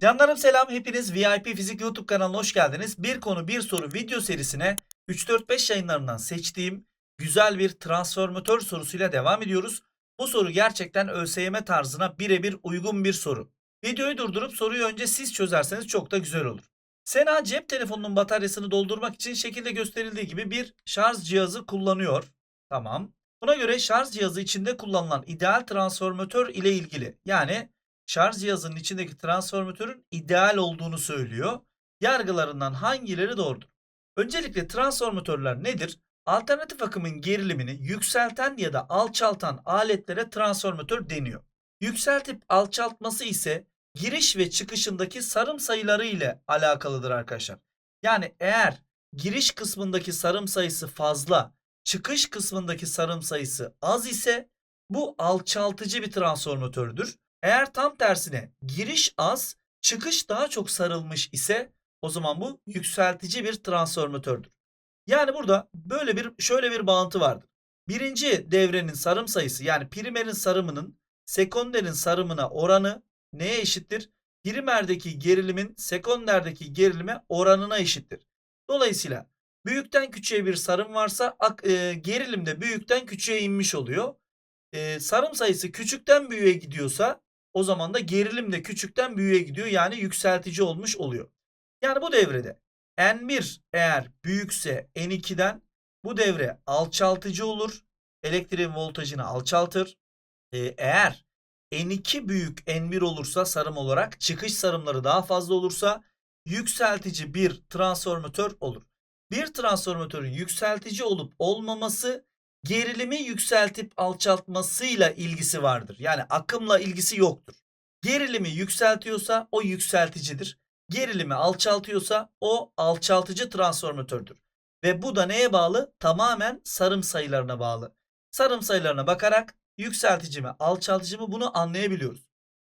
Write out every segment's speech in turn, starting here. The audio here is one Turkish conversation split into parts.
Canlarım selam. Hepiniz VIP Fizik YouTube kanalına hoş geldiniz. Bir konu bir soru video serisine 3-4-5 yayınlarından seçtiğim güzel bir transformatör sorusuyla devam ediyoruz. Bu soru gerçekten ÖSYM tarzına birebir uygun bir soru. Videoyu durdurup soruyu önce siz çözerseniz çok da güzel olur. Sena cep telefonunun bataryasını doldurmak için şekilde gösterildiği gibi bir şarj cihazı kullanıyor. Tamam. Buna göre şarj cihazı içinde kullanılan ideal transformatör ile ilgili yani şarj cihazının içindeki transformatörün ideal olduğunu söylüyor. Yargılarından hangileri doğrudur? Öncelikle transformatörler nedir? Alternatif akımın gerilimini yükselten ya da alçaltan aletlere transformatör deniyor. Yükseltip alçaltması ise giriş ve çıkışındaki sarım sayıları ile alakalıdır arkadaşlar. Yani eğer giriş kısmındaki sarım sayısı fazla, çıkış kısmındaki sarım sayısı az ise bu alçaltıcı bir transformatördür. Eğer tam tersine giriş az, çıkış daha çok sarılmış ise o zaman bu yükseltici bir transformatördür. Yani burada böyle bir şöyle bir bağıntı vardır. Birinci devrenin sarım sayısı yani primerin sarımının sekonderin sarımına oranı neye eşittir? Primerdeki gerilimin sekonderdeki gerilime oranına eşittir. Dolayısıyla büyükten küçüğe bir sarım varsa e, gerilim de büyükten küçüğe inmiş oluyor. E, sarım sayısı küçükten büyüğe gidiyorsa o zaman da gerilim de küçükten büyüğe gidiyor. Yani yükseltici olmuş oluyor. Yani bu devrede N1 eğer büyükse N2'den bu devre alçaltıcı olur. Elektriğin voltajını alçaltır. Ee, eğer N2 büyük N1 olursa sarım olarak çıkış sarımları daha fazla olursa yükseltici bir transformatör olur. Bir transformatörün yükseltici olup olmaması gerilimi yükseltip alçaltmasıyla ilgisi vardır. Yani akımla ilgisi yoktur. Gerilimi yükseltiyorsa o yükselticidir. Gerilimi alçaltıyorsa o alçaltıcı transformatördür. Ve bu da neye bağlı? Tamamen sarım sayılarına bağlı. Sarım sayılarına bakarak yükseltici mi, alçaltıcı mı bunu anlayabiliyoruz.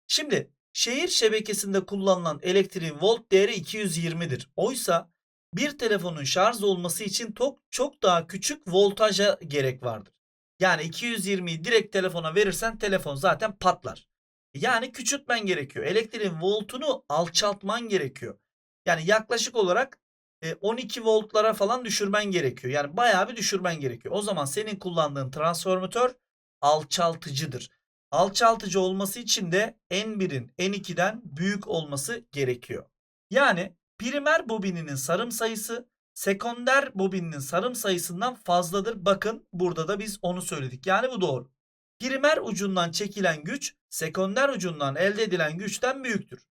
Şimdi şehir şebekesinde kullanılan elektriğin volt değeri 220'dir. Oysa bir telefonun şarj olması için çok, çok daha küçük voltaja gerek vardır. Yani 220'yi direkt telefona verirsen telefon zaten patlar. Yani küçültmen gerekiyor. Elektriğin voltunu alçaltman gerekiyor. Yani yaklaşık olarak e, 12 voltlara falan düşürmen gerekiyor. Yani bayağı bir düşürmen gerekiyor. O zaman senin kullandığın transformatör alçaltıcıdır. Alçaltıcı olması için de N1'in N2'den büyük olması gerekiyor. Yani primer bobininin sarım sayısı sekonder bobininin sarım sayısından fazladır. Bakın burada da biz onu söyledik. Yani bu doğru. Primer ucundan çekilen güç sekonder ucundan elde edilen güçten büyüktür.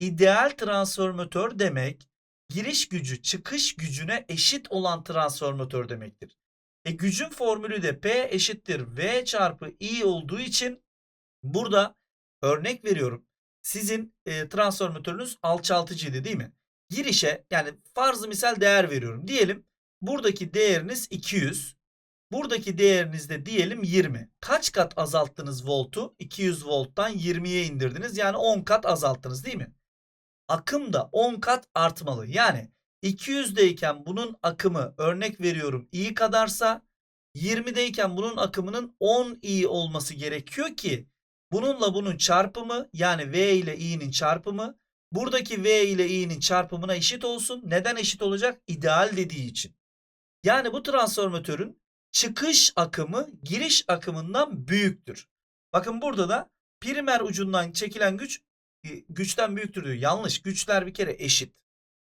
İdeal transformatör demek giriş gücü çıkış gücüne eşit olan transformatör demektir. E gücün formülü de P eşittir V çarpı I olduğu için burada örnek veriyorum. Sizin e, transformatörünüz alçaltıcıydı değil mi? Girişe yani farzı misal değer veriyorum. Diyelim buradaki değeriniz 200. Buradaki değeriniz de diyelim 20. Kaç kat azalttınız voltu? 200 volttan 20'ye indirdiniz. Yani 10 kat azalttınız değil mi? Akım da 10 kat artmalı. Yani 200'deyken bunun akımı örnek veriyorum i kadarsa 20'deyken bunun akımının 10 i olması gerekiyor ki bununla bunun çarpımı yani v ile i'nin çarpımı buradaki v ile i'nin çarpımına eşit olsun. Neden eşit olacak? İdeal dediği için. Yani bu transformatörün çıkış akımı giriş akımından büyüktür. Bakın burada da primer ucundan çekilen güç e, güçten büyüktür diyor. Yanlış. Güçler bir kere eşit.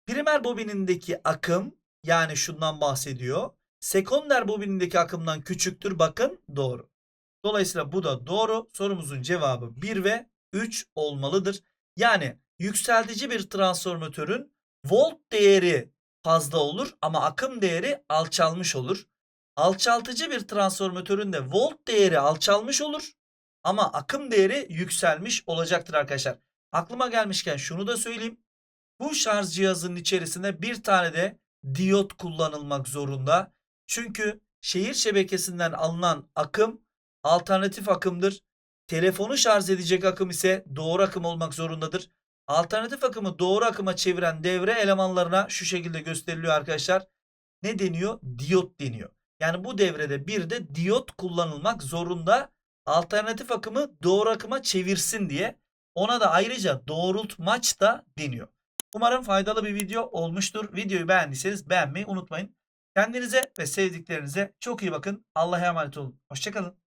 Primer bobinindeki akım yani şundan bahsediyor. Sekonder bobinindeki akımdan küçüktür. Bakın doğru. Dolayısıyla bu da doğru. Sorumuzun cevabı 1 ve 3 olmalıdır. Yani yükseltici bir transformatörün volt değeri fazla olur ama akım değeri alçalmış olur. Alçaltıcı bir transformatörün de volt değeri alçalmış olur ama akım değeri yükselmiş olacaktır arkadaşlar. Aklıma gelmişken şunu da söyleyeyim. Bu şarj cihazının içerisinde bir tane de diyot kullanılmak zorunda. Çünkü şehir şebekesinden alınan akım alternatif akımdır. Telefonu şarj edecek akım ise doğru akım olmak zorundadır. Alternatif akımı doğru akıma çeviren devre elemanlarına şu şekilde gösteriliyor arkadaşlar. Ne deniyor? Diyot deniyor. Yani bu devrede bir de diyot kullanılmak zorunda alternatif akımı doğru akıma çevirsin diye. Ona da ayrıca doğrultmaç da deniyor. Umarım faydalı bir video olmuştur. Videoyu beğendiyseniz beğenmeyi unutmayın. Kendinize ve sevdiklerinize çok iyi bakın. Allah'a emanet olun. Hoşçakalın.